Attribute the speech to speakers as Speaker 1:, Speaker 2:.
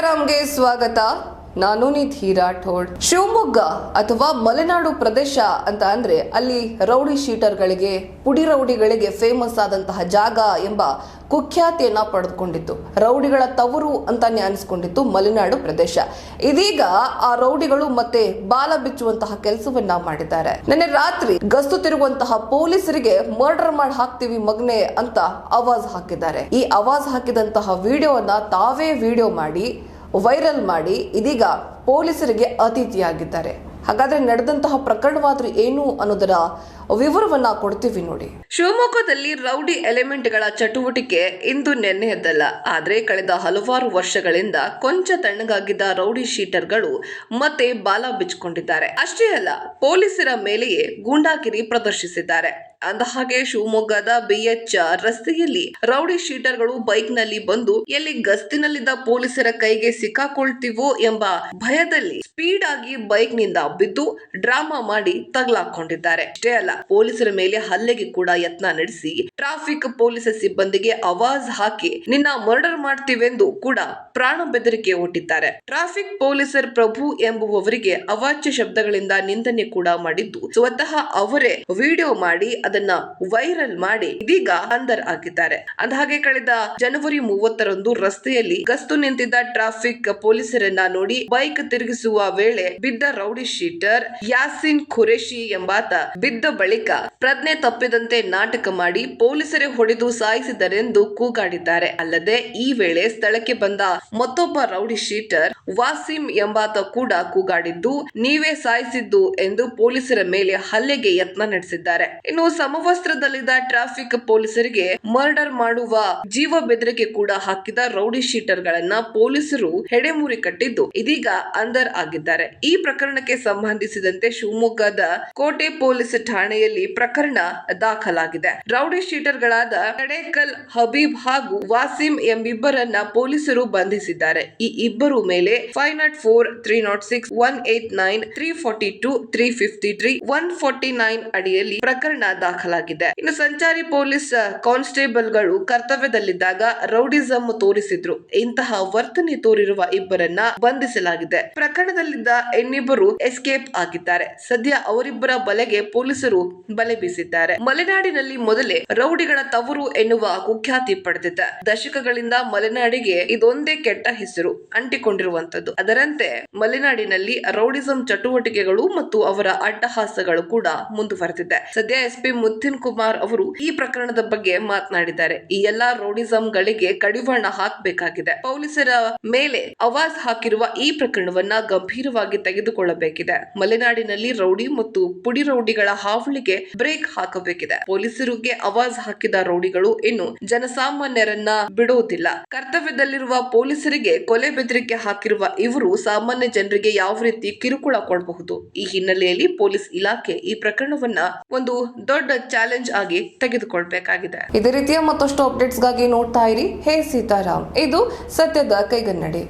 Speaker 1: ಸೀತಾರಾಮ್ಗೆ ಸ್ವಾಗತ ನಾನು ನಿಧಿ ಠೋಡ್. ಶಿವಮೊಗ್ಗ ಅಥವಾ ಮಲೆನಾಡು ಪ್ರದೇಶ ಅಂತ ಅಂದ್ರೆ ಅಲ್ಲಿ ರೌಡಿ ಶೀಟರ್ಗಳಿಗೆ, ಪುಡಿ ರೌಡಿಗಳಿಗೆ ಫೇಮಸ್ ಆದಂತಹ ಜಾಗ ಎಂಬ ಕುಖ್ಯಾತಿಯನ್ನ ಪಡೆದುಕೊಂಡಿತ್ತು. ರೌಡಿಗಳ ತವರು ಅಂತಾನೆ ಅನಿಸ್ಕೊಂಡಿತ್ತು ಮಲೆನಾಡು ಪ್ರದೇಶ. ಇದೀಗ ಆ ರೌಡಿಗಳು ಮತ್ತೆ ಬಾಲ ಬಿಚ್ಚುವಂತಹ ಕೆಲಸವನ್ನ ಮಾಡಿದ್ದಾರೆ. ನಿನ್ನೆ ರಾತ್ರಿ ಗಸ್ತು ತಿರುಗುವಂತಹ ಪೊಲೀಸರಿಗೆ ಮರ್ಡರ್ ಮಾಡಿ ಹಾಕ್ತೀವಿ ಮಗ್ನೆ ಅಂತ ಅವಾಜ್ ಹಾಕಿದ್ದಾರೆ. ಈ ಅವಾಜ್ ಹಾಕಿದಂತಹ ವಿಡಿಯೋವನ್ನ ತಾವೇ ವಿಡಿಯೋ ಮಾಡಿ ವೈರಲ್ ಮಾಡಿ ಇದೀಗ ಪೊಲೀಸರಿಗೆ ಅತಿಥಿಯಾಗಿದ್ದಾರೆ. ಹಾಗಾದ್ರೆ ನಡೆದಂತಹ ಪ್ರಕರಣವಾದ್ರೂ ಏನು ಅನ್ನೋದರ ವಿವರವನ್ನ ಕೊಡ್ತೀವಿ ನೋಡಿ. ಶಿವಮೊಗ್ಗದಲ್ಲಿ ರೌಡಿ ಎಲಿಮೆಂಟ್ಗಳ ಚಟುವಟಿಕೆ ಇಂದು ನೆನ್ನೆಯದ್ದಲ್ಲ ಆದ್ರೆ ಕಳೆದ ಹಲವಾರು ವರ್ಷಗಳಿಂದ ಕೊಂಚ ತಣ್ಣಗಾಗಿದ್ದ ರೌಡಿ ಶೀಟರ್ಗಳು ಮತ್ತೆ ಬಾಲ ಬಿಚ್ಚಿಕೊಂಡಿದ್ದಾರೆ ಅಷ್ಟೇ ಅಲ್ಲ, ಪೊಲೀಸರ ಮೇಲೆಯೇ ಗೂಂಡಾಗಿರಿ ಪ್ರದರ್ಶಿಸಿದ್ದಾರೆ. ಅಂದಹಾಗೆ ಶಿವಮೊಗ್ಗದ ಬಿಎಚ್ ರಸ್ತೆಯಲ್ಲಿ ರೌಡಿ ಶೀಟರ್ಗಳು ಬೈಕ್ನಲ್ಲಿ ಬಂದು ಎಲ್ಲಿ ಗಸ್ತಿನಲ್ಲಿದ್ದ ಪೊಲೀಸರ ಕೈಗೆ ಸಿಕ್ಕಾಕೊಳ್ತೀವೋ ಎಂಬ ಭಯದಲ್ಲಿ ಸ್ಪೀಡ್ ಆಗಿ ಬೈಕ್ನಿಂದ ಬಿದ್ದು ಡ್ರಾಮಾ ಮಾಡಿ ತಗಲಾಕೊಂಡಿದ್ದಾರೆ. ಅಷ್ಟೇ ಅಲ್ಲ ಪೊಲೀಸರ ಮೇಲೆ ಹಲ್ಲೆಗೆ ಕೂಡ ಯತ್ನ ನಡೆಸಿ ಟ್ರಾಫಿಕ್ ಪೊಲೀಸ್ ಸಿಬ್ಬಂದಿಗೆ ಅವಾಜ್ ಹಾಕಿ ನಿನ್ನ ಮರ್ಡರ್ ಮಾಡ್ತೀವೆಂದು ಕೂಡ ಪ್ರಾಣ ಬೆದರಿಕೆ ಒಟ್ಟಿದ್ದಾರೆ ಟ್ರಾಫಿಕ್ ಪೊಲೀಸರ್ ಪ್ರಭು ಎಂಬುವವರಿಗೆ ಅವಾಚ್ಯ ಶಬ್ದಗಳಿಂದ ನಿಂದನೆ ಕೂಡ ಮಾಡಿದ್ದು, ಸ್ವತಃ ಅವರೇ ವಿಡಿಯೋ ಮಾಡಿ ಅದನ್ನ ವೈರಲ್ ಮಾಡಿ ಇದೀಗ ಅಂದರ್ ಹಾಕಿದ್ದಾರೆ ಅಂದಹಾಗೆ ಕಳೆದ ಜನವರಿ ಮೂವತ್ತರಂದು ರಸ್ತೆಯಲ್ಲಿ ಗಸ್ತು ನಿಂತಿದ್ದ ಟ್ರಾಫಿಕ್ ಪೊಲೀಸರನ್ನ ನೋಡಿ ಬೈಕ್ ತಿರುಗಿಸುವ ವೇಳೆ ಬಿದ್ದ ರೌಡಿ ಶೀಟರ್ ಯಾಸಿನ್ ಖುರೇಶಿ ಎಂಬಾತ ಬಿದ್ದ ಬಳಿಕ ಪ್ರಜ್ಞೆ ತಪ್ಪಿದಂತೆ ನಾಟಕ ಮಾಡಿ ಪೊಲೀಸರೇ ಹೊಡೆದು ಸಾಯಿಸಿದರೆಂದು ಕೂಗಾಡಿದ್ದಾರೆ. ಅಲ್ಲದೆ ಈ ವೇಳೆ ಸ್ಥಳಕ್ಕೆ ಬಂದ ಮತ್ತೊಬ್ಬ ರೌಡಿ ಶೀಟರ್ ವಾಸಿಂ ಎಂಬಾತ ಕೂಡ ಕೂಗಾಡಿದ್ದು, ನೀವೇ ಸಾಯಿಸಿದ್ದು ಎಂದು ಪೊಲೀಸರ ಮೇಲೆ ಹಲ್ಲೆಗೆ ಯತ್ನ ನಡೆಸಿದ್ದಾರೆ. ಇನ್ನು ಸಮವಸ್ತ್ರದಲ್ಲಿದ್ದ ಟ್ರಾಫಿಕ್ ಪೊಲೀಸರಿಗೆ ಮರ್ಡರ್ ಮಾಡುವ ಜೀವ ಬೆದರಿಕೆ ಕೂಡ ಹಾಕಿದ ರೌಡಿ ಶೀಟರ್ ಗಳನ್ನ ಪೊಲೀಸರು ಹೆಡೆಮುರಿ ಕಟ್ಟಿದ್ದು, ಇದೀಗ ಅಂದರ್ ಆಗಿದ್ದಾರೆ. ಈ ಪ್ರಕರಣಕ್ಕೆ ಸಂಬಂಧಿಸಿದಂತೆ ಶಿವಮೊಗ್ಗದ ಕೋಟೆ ಪೊಲೀಸ್ ಠಾಣೆಯಲ್ಲಿ ಪ್ರಕರಣ ದಾಖಲಾಗಿದೆ. ರೌಡಿ ಶೀಟರ್ ಗಳಾದ ಕಡೇಕಲ್ ಹಬೀಬ್ ಹಾಗೂ ವಾಸಿಂ ಎಂಬಿಬ್ಬರನ್ನ ಪೊಲೀಸರು ಬಂಧಿಸಿದ್ದಾರೆ. ಈ ಇಬ್ಬರು ಮೇಲೆ five naught four, three naught six, one eight nine, three forty two, three fifty three, one forty nine ಅಡಿಯಲ್ಲಿ ಪ್ರಕರಣ ದಾಖಲಾಗಿದೆ. ಇನ್ನು ಸಂಚಾರಿ ಪೊಲೀಸ್ ಕಾನ್ಸ್ಟೇಬಲ್ಗಳು ಕರ್ತವ್ಯದಲ್ಲಿದ್ದಾಗ ರೌಡಿಸಂ ತೋರಿಸಿದ್ರು. ಇಂತಹ ವರ್ತನೆ ತೋರಿರುವ ಇಬ್ಬರನ್ನ ಬಂಧಿಸಲಾಗಿದೆ. ಪ್ರಕರಣದಲ್ಲಿದ್ದ ಇನ್ನಿಬ್ಬರು ಎಸ್ಕೇಪ್ ಆಗಿದ್ದಾರೆ. ಸದ್ಯ ಅವರಿಬ್ಬರ ಬಲೆಗೆ ಪೊಲೀಸರು ಬಲೆ ಬೀಸಿದ್ದಾರೆ. ಮಲೆನಾಡಿನಲ್ಲಿ ಮೊದಲೇ ರೌಡಿಗಳ ತವರು ಎನ್ನುವ ಕುಖ್ಯಾತಿ ಪಡೆದಿದ್ದ ದಶಕಗಳಿಂದ ಮಲೆನಾಡಿಗೆ ಇದೊಂದೇ ಕೆಟ್ಟ ಹೆಸರು ಅಂಟಿಕೊಂಡಿರುವಂತದ್ದು ಅದರಂತೆ ಮಲೆನಾಡಿನಲ್ಲಿ ರೌಡಿಸಂ ಚಟುವಟಿಕೆಗಳು ಮತ್ತು ಅವರ ಅಟ್ಟಹಾಸಗಳು ಕೂಡ ಮುಂದುವರೆದಿದೆ. ಸದ್ಯ ಎಸ್ಪಿ ಮುತ್ತಿನ್ ಕುಮಾರ್ ಅವರು ಈ ಪ್ರಕರಣದ ಬಗ್ಗೆ ಮಾತನಾಡಿದ್ದಾರೆ. ಈ ಎಲ್ಲಾ ಗಳಿಗೆ ಕಡಿವಾಣ ಹಾಕಬೇಕಾಗಿದೆ. ಪೊಲೀಸರ ಮೇಲೆ ಅವಾಜ್ ಹಾಕಿರುವ ಈ ಪ್ರಕರಣವನ್ನ ಗಂಭೀರವಾಗಿ ತೆಗೆದುಕೊಳ್ಳಬೇಕಿದೆ. ಮಲೆನಾಡಿನಲ್ಲಿ ರೌಡಿ ಮತ್ತು ಪುಡಿ ರೌಡಿಗಳ ಹಾವಳಿಗೆ ಬ್ರೇಕ್ ಹಾಕಬೇಕಿದೆ. ಪೊಲೀಸರಿಗೆ ಅವಾಜ್ ಹಾಕಿದ ರೌಡಿಗಳು ಇನ್ನು ಜನಸಾಮಾನ್ಯರನ್ನ ಬಿಡುವುದಿಲ್ಲ. ಕರ್ತವ್ಯದಲ್ಲಿರುವ ಪೊಲೀಸರಿಗೆ ಕೊಲೆ ಬೆದರಿಕೆ ಹಾಕಿರುವ ಇವರು ಸಾಮಾನ್ಯ ಜನರಿಗೆ ಯಾವ ರೀತಿ ಕಿರುಕುಳ ಕೊಡಬಹುದು? ಈ ಹಿನ್ನೆಲೆಯಲ್ಲಿ ಪೊಲೀಸ್ ಇಲಾಖೆ ಈ ಪ್ರಕರಣವನ್ನ ಒಂದು ದೊಡ್ಡ ಚಾಲೆಂಜ್ ಆಗಿ ತೆಗೆದುಕೊಳ್ಬೇಕಾಗಿದೆ. ಇದೇ ರೀತಿಯ ಮತ್ತಷ್ಟು ಅಪ್ಡೇಟ್ಸ್ಗಾಗಿ ನೋಡ್ತಾ ಇರಿ. ಹೇ ಸೀತಾರಾಮ್. ಇದು ಸತ್ಯದ ಕೈಗನ್ನಡಿ.